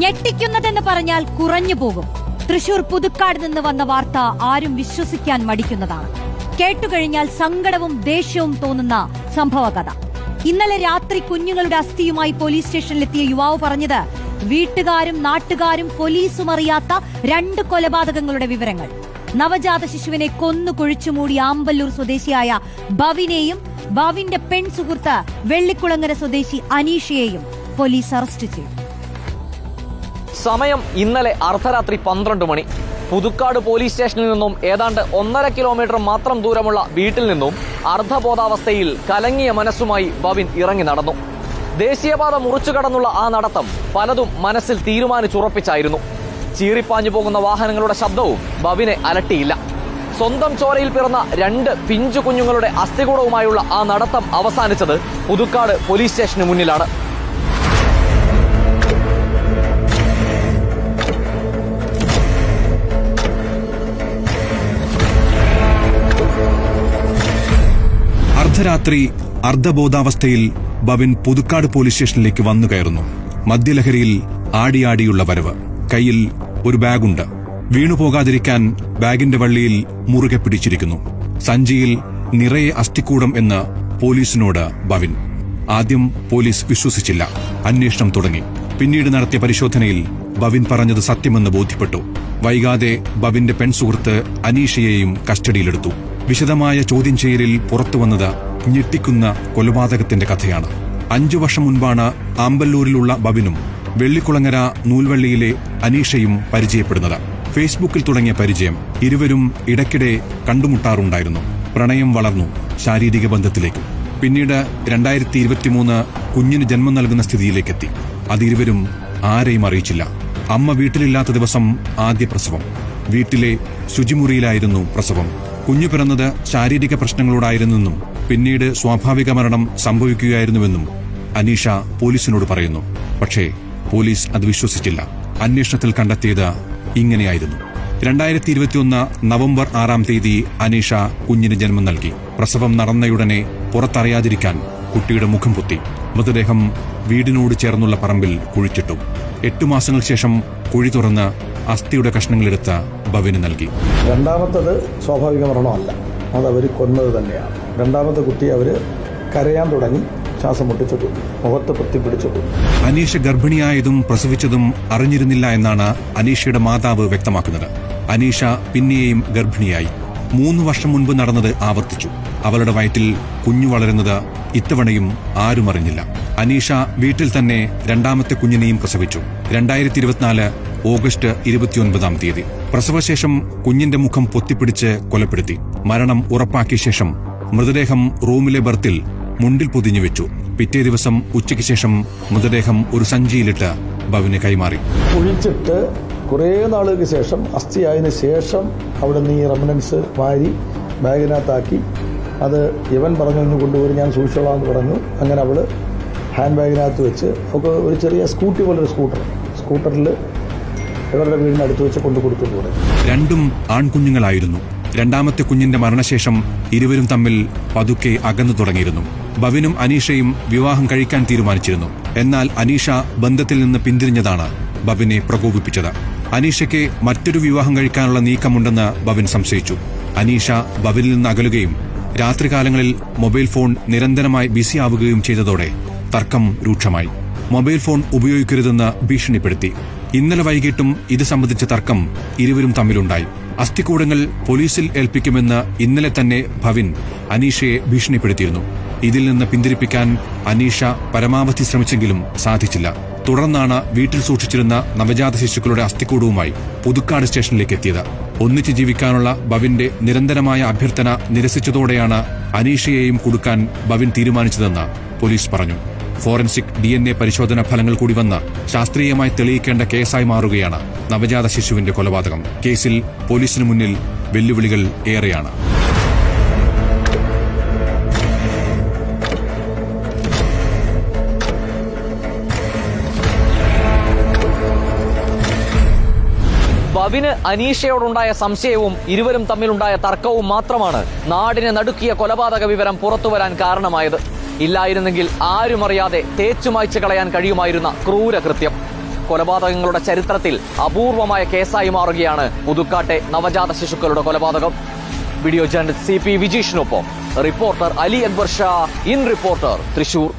ഞെട്ടിക്കുന്നതെന്ന് പറഞ്ഞാൽ കുറഞ്ഞു പോകും. തൃശൂർ പുതുക്കാട് നിന്ന് വന്ന വാർത്ത ആരും വിശ്വസിക്കാൻ മടിക്കുന്നതാണ്. കേട്ടുകഴിഞ്ഞാൽ സങ്കടവും ദേഷ്യവും തോന്നുന്ന സംഭവകഥ. ഇന്നലെ രാത്രി കുഞ്ഞുങ്ങളുടെ അസ്ഥിയുമായി പോലീസ് സ്റ്റേഷനിലെത്തിയ യുവാവ് പറഞ്ഞത് വീട്ടുകാരും നാട്ടുകാരും പോലീസും അറിയാത്ത രണ്ട് കൊലപാതകങ്ങളുടെ വിവരങ്ങൾ. നവജാത ശിശുവിനെ കൊന്നു കുഴിച്ചുമൂടി ആമ്പല്ലൂർ സ്വദേശിയായ ബവിനെയും ബവിന്റെ പെൺ സുഹൃത്ത് വെള്ളിക്കുളങ്ങര സ്വദേശി അനീഷയെയും പോലീസ് അറസ്റ്റ് ചെയ്തു. സമയം ഇന്നലെ അർദ്ധരാത്രി പന്ത്രണ്ട് മണി. പുതുക്കാട് പോലീസ് സ്റ്റേഷനിൽ നിന്നും ഏതാണ്ട് ഒന്നര കിലോമീറ്റർ മാത്രം ദൂരമുള്ള വീട്ടിൽ നിന്നും അർദ്ധബോധാവസ്ഥയിൽ കലങ്ങിയ മനസ്സുമായി ബവിൻ ഇറങ്ങി നടന്നു. ദേശീയപാത മുറിച്ചു കടന്നുള്ള ആ നടത്തം പലതും മനസ്സിൽ തീരുമാനിച്ചുറപ്പിച്ചായിരുന്നു. ചീറിപ്പാഞ്ഞു പോകുന്ന വാഹനങ്ങളുടെ ശബ്ദവും ബവിനെ അലട്ടിയില്ല. സ്വന്തം ചോരയിൽ പിറന്ന രണ്ട് പിഞ്ചു കുഞ്ഞുങ്ങളുടെ അസ്ഥികൂടവുമായുള്ള ആ നടത്തം അവസാനിച്ചത് പുതുക്കാട് പോലീസ് സ്റ്റേഷന് മുന്നിലാണ്. അർദ്ധരാത്രി അർദ്ധബോധാവസ്ഥയിൽ ബവിൻ പുതുക്കാട് പോലീസ് സ്റ്റേഷനിലേക്ക് വന്നു കയറുന്നു. മദ്യലഹരിയിൽ ആടിയാടിയുള്ള വരവ്. കയ്യിൽ ഒരു ബാഗുണ്ട്. വീണുപോകാതിരിക്കാൻ ബാഗിന്റെ വള്ളിയിൽ മുറുകെ പിടിച്ചിരിക്കുന്നു. സഞ്ചിയിൽ നിറയെ അസ്ഥിക്കൂടം എന്ന് പോലീസിനോട് ബവിൻ ആദ്യം പോലീസ് വിശ്വസിച്ചില്ല. അന്വേഷണം തുടങ്ങി. പിന്നീട് നടത്തിയ പരിശോധനയിൽ ബവിൻ പറഞ്ഞത് സത്യമെന്ന് ബോധ്യപ്പെട്ടു. വൈകാതെ ബവിന്റെ പെൺസുഹൃത്ത് അനീഷയെയും കസ്റ്റഡിയിലെടുത്തു. വിശദമായ ചോദ്യം ചെയ്യലിൽ പുറത്തുവന്നത് ഞെട്ടിക്കുന്ന കൊലപാതകത്തിന്റെ കഥയാണ്. അഞ്ചു വർഷം മുൻപാണ് ആമ്പല്ലൂരിലുള്ള ബബിനും വെള്ളിക്കുളങ്ങര നൂൽവള്ളിയിലെ അനീഷയും പരിചയപ്പെടുന്നത്. ഫേസ്ബുക്കിൽ തുടങ്ങിയ പരിചയം ഇരുവരും ഇടയ്ക്കിടെ കണ്ടുമുട്ടാറുണ്ടായിരുന്നു. പ്രണയം വളർന്നു ശാരീരിക ബന്ധത്തിലേക്ക്. പിന്നീട് രണ്ടായിരത്തി ഇരുപത്തിമൂന്ന് കുഞ്ഞിന് ജന്മം നൽകുന്ന സ്ഥിതിയിലേക്കെത്തി. അതിരുവരും ആരെയും അറിയിച്ചില്ല. അമ്മ വീട്ടിലില്ലാത്ത ദിവസം ആദ്യ പ്രസവം. വീട്ടിലെ ശുചിമുറിയിലായിരുന്നു പ്രസവം. കുഞ്ഞു പിറന്നത് ശാരീരിക പ്രശ്നങ്ങളോടായിരുന്നെന്നും പിന്നീട് സ്വാഭാവിക മരണം സംഭവിക്കുകയായിരുന്നുവെന്നും അനീഷ പോലീസിനോട് പറയുന്നു. പക്ഷേ പോലീസ് അത് വിശ്വസിച്ചില്ല. അന്വേഷണത്തിൽ കണ്ടെത്തിയത് ഇങ്ങനെയായിരുന്നു. രണ്ടായിരത്തി ഇരുപത്തിയൊന്ന് നവംബർ ആറാം തീയതി അനീഷ കുഞ്ഞിന് ജന്മം നൽകി. പ്രസവം നടന്നയുടനെ പുറത്തറിയാതിരിക്കാൻ കുട്ടിയുടെ മുഖം പൊത്തി. മൃതദേഹം വീടിനോട് ചേർന്നുള്ള പറമ്പിൽ കുഴിച്ചിട്ടു. എട്ടു മാസങ്ങൾക്ക് ശേഷം കുഴി തുറന്ന് അസ്ഥിയുടെ കഷ്ണങ്ങളെടുത്ത് ഭവിന് നൽകി. രണ്ടാമത്തത് സ്വാഭാവിക മരണമല്ല. അത് അവർ കൊന്നത് തന്നെയാണ്. രണ്ടാമത്തെ കുട്ടി അവർ കരയാൻ തുടങ്ങി ശ്വാസം മുട്ടിച്ചു കൊന്നു മുഖത്ത് പൊത്തിപ്പിടിച്ചു കൊന്നു അനീഷ ഗർഭിണിയായതും പ്രസവിച്ചതും അറിഞ്ഞിരുന്നില്ല എന്നാണ് അനീഷയുടെ മാതാവ് വ്യക്തമാക്കുന്നത്. അനീഷ പിന്നെയും ഗർഭിണിയായി. മൂന്ന് വർഷം മുൻപ് നടന്നത് ആവർത്തിച്ചു. അവളുടെ വയറ്റിൽ കുഞ്ഞു വളരുന്നത് ഇത്തവണയും ആരും അറിഞ്ഞില്ല. അനീഷ വീട്ടിൽ തന്നെ രണ്ടാമത്തെ കുഞ്ഞിനെയും പ്രസവിച്ചു. രണ്ടായിരത്തി ഇരുപത്തിനാല് ഓഗസ്റ്റ് ഇരുപത്തിയൊൻപതാം തീയതി. പ്രസവശേഷം കുഞ്ഞിന്റെ മുഖം പൊത്തിപ്പിടിച്ച് കൊലപ്പെടുത്തി. മരണം ഉറപ്പാക്കിയ ശേഷം മൃതദേഹം റൂമിലെ ബർത്തിൽ മുണ്ടിൽ പൊതിഞ്ഞു വെച്ചു. പിറ്റേ ദിവസം ഉച്ചയ്ക്ക് ശേഷം മൃതദേഹം ഒരു സഞ്ചിയിലിട്ട് ഭവന് കൈമാറി. കുഴിച്ചിട്ട് കുറേ നാളുകൾക്ക് ശേഷം അസ്ഥിയായതിനു ശേഷം അവിടെ നിന്ന് ഈ റെമനൻസ് വാരി ബാഗിനകത്താക്കി. അത് ഇവൻ പറഞ്ഞു ഒന്ന് കൊണ്ടുപോയി ഞാൻ സൂക്ഷിച്ചോളാം എന്ന് പറഞ്ഞു. അങ്ങനെ അവൾ ഹാൻഡ് ബാഗിനകത്ത് വെച്ച് അവൾക്ക് ഒരു ചെറിയ സ്കൂട്ടി പോലൊരു സ്കൂട്ടർ. സ്കൂട്ടറിൽ ഇവരുടെ വീടിന് അടുത്ത് വെച്ച് കൊണ്ടു കൊടുത്തു കൂടെ രണ്ടും ആൺകുഞ്ഞുങ്ങളായിരുന്നു. രണ്ടാമത്തെ കുഞ്ഞിന്റെ മരണശേഷം ഇരുവരും തമ്മിൽ പതുക്കെ അകന്നു തുടങ്ങിയിരുന്നു. ബവിനും അനീഷയും വിവാഹം കഴിക്കാൻ തീരുമാനിച്ചിരുന്നു. എന്നാൽ അനീഷ ബന്ധത്തിൽ നിന്ന് പിന്തിരിഞ്ഞതാണ് ബവിനെ പ്രകോപിപ്പിച്ചത്. അനീഷയ്ക്ക് മറ്റൊരു വിവാഹം കഴിക്കാനുള്ള നീക്കമുണ്ടെന്ന് ബവിൻ സംശയിച്ചു. അനീഷ ബവിനിൽ നിന്ന് അകലുകയും രാത്രികാലങ്ങളിൽ മൊബൈൽ ഫോൺ നിരന്തരമായി ബിസി ആവുകയും ചെയ്തതോടെ തർക്കം രൂക്ഷമായി. മൊബൈൽ ഫോൺ ഉപയോഗിക്കരുതെന്ന് ഭീഷണിപ്പെടുത്തി. ഇന്നലെ വൈകിട്ടും ഇത് സംബന്ധിച്ച തർക്കം ഇരുവരും തമ്മിലുണ്ടായി. അസ്ഥിക്കൂടങ്ങൾ പോലീസിൽ ഏൽപ്പിക്കുമെന്ന് ഇന്നലെ തന്നെ ഭവിൻ അനീഷയെ ഭീഷണിപ്പെടുത്തിയിരുന്നു. ഇതിൽ നിന്ന് പിന്തിരിപ്പിക്കാൻ അനീഷ പരമാവധി ശ്രമിച്ചെങ്കിലും സാധിച്ചില്ല. തുടർന്നാണ് വീട്ടിൽ സൂക്ഷിച്ചിരുന്ന നവജാത ശിശുക്കളുടെ അസ്ഥിക്കൂടവുമായി പുതുക്കാട് സ്റ്റേഷനിലേക്ക് എത്തിയത്. ഒന്നിച്ച് ജീവിക്കാനുള്ള ബവിന്റെ നിരന്തരമായ അഭ്യർത്ഥന നിരസിച്ചതോടെയാണ് അനീഷയെയും കൊടുക്കാൻ ഭവിൻ തീരുമാനിച്ചതെന്ന് പോലീസ് പറഞ്ഞു. ഫോറൻസിക് ഡി എൻ എ പരിശോധന ഫലങ്ങൾ കൂടി വന്ന് ശാസ്ത്രീയമായി തെളിയിക്കേണ്ട കേസായി മാറുകയാണ് നവജാത ശിശുവിന്റെ കൊലപാതകം. കേസിൽ പോലീസിന് മുന്നിൽ വെല്ലുവിളികൾ ഏറെയാണ്. ബവിന് അനീഷയോടുണ്ടായ സംശയവും ഇരുവരും തമ്മിലുണ്ടായ തർക്കവും മാത്രമാണ് നാടിനെ നടുക്കിയ കൊലപാതക വിവരം പുറത്തുവരാൻ കാരണമായത്. ഇല്ലായിരുന്നെങ്കിൽ ആരും അറിയാതെ തേച്ചുമായ്ച്ചു കളയാൻ കഴിയുമായിരുന്ന ക്രൂരകൃത്യം. കൊലപാതകങ്ങളുടെ ചരിത്രത്തിൽ അപൂർവമായ കേസായി മാറുകയാണ് പുതുക്കാട്ടെ നവജാത ശിശുക്കളുടെ കൊലപാതകം. Video journalist C P വിജീഷിനൊപ്പം. Reporter Ali Akbar Shah in reporter Thrissur.